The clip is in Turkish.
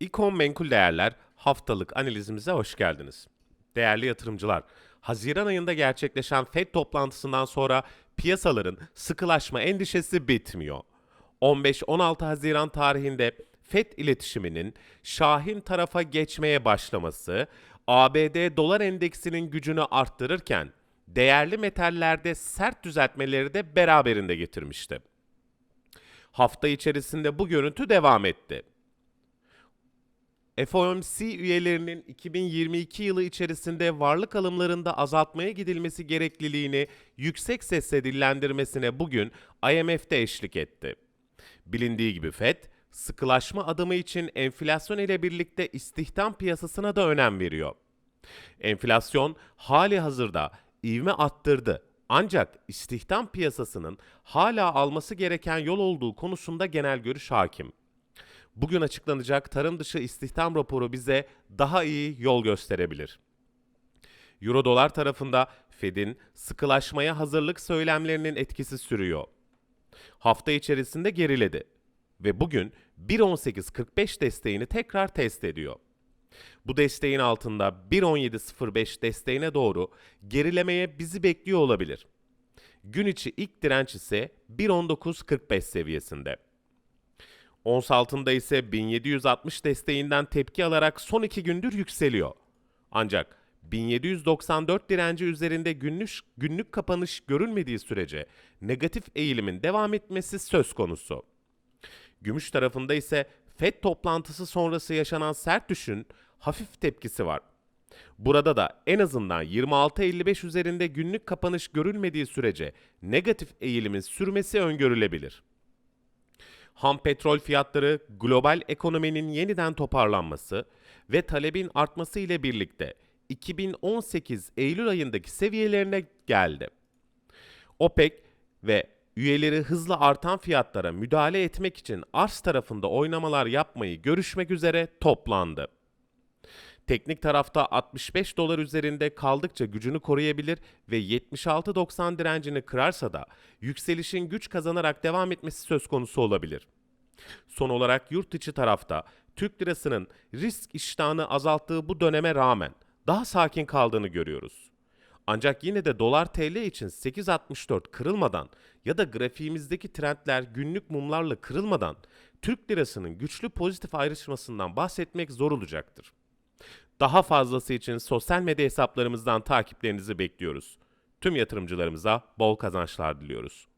İlkon Menkul Değerler haftalık analizimize hoş geldiniz. Değerli yatırımcılar, Haziran ayında gerçekleşen FED toplantısından sonra piyasaların sıkılaşma endişesi bitmiyor. 15-16 Haziran tarihinde FED iletişiminin Şahin tarafa geçmeye başlaması, ABD dolar endeksinin gücünü arttırırken değerli metallerde sert düzeltmeleri de beraberinde getirmişti. Hafta içerisinde bu görüntü devam etti. FOMC üyelerinin 2022 yılı içerisinde varlık alımlarında azaltmaya gidilmesi gerekliliğini yüksek sesle dillendirmesine bugün IMF'de eşlik etti. Bilindiği gibi FED, sıkılaşma adımı için enflasyon ile birlikte istihdam piyasasına da önem veriyor. Enflasyon hali hazırda ivme attırdı. Ancak istihdam piyasasının hala alması gereken yol olduğu konusunda genel görüş hakim. Bugün açıklanacak tarım dışı istihdam raporu bize daha iyi yol gösterebilir. Euro dolar tarafında Fed'in sıkılaşmaya hazırlık söylemlerinin etkisi sürüyor. Hafta içerisinde geriledi ve bugün 1.1845 desteğini tekrar test ediyor. Bu desteğin altında 1.1705 desteğine doğru gerilemeye bizi bekliyor olabilir. Gün içi ilk direnç ise 1.1945 seviyesinde. Ons altında ise 1760 desteğinden tepki alarak son iki gündür yükseliyor. Ancak 1794 direnci üzerinde günlük, günlük kapanış görülmediği sürece negatif eğilimin devam etmesi söz konusu. Gümüş tarafında ise FED toplantısı sonrası yaşanan sert düşün hafif tepkisi var. Burada da en azından 26.55 üzerinde günlük kapanış görülmediği sürece negatif eğilimin sürmesi öngörülebilir. Ham petrol fiyatları global ekonominin yeniden toparlanması ve talebin artması ile birlikte 2018 Eylül ayındaki seviyelerine geldi. OPEC ve üyeleri hızla artan fiyatlara müdahale etmek için arz tarafında oynamalar yapmayı görüşmek üzere toplandı. Teknik tarafta 65 dolar üzerinde kaldıkça gücünü koruyabilir ve 76.90 direncini kırarsa da yükselişin güç kazanarak devam etmesi söz konusu olabilir. Son olarak yurt içi tarafta Türk lirasının risk iştahını azalttığı bu döneme rağmen daha sakin kaldığını görüyoruz. Ancak yine de dolar TL için 8.64 kırılmadan ya da grafiğimizdeki trendler günlük mumlarla kırılmadan Türk lirasının güçlü pozitif ayrışmasından bahsetmek zor olacaktır. Daha fazlası için sosyal medya hesaplarımızdan takiplerinizi bekliyoruz. Tüm yatırımcılarımıza bol kazançlar diliyoruz.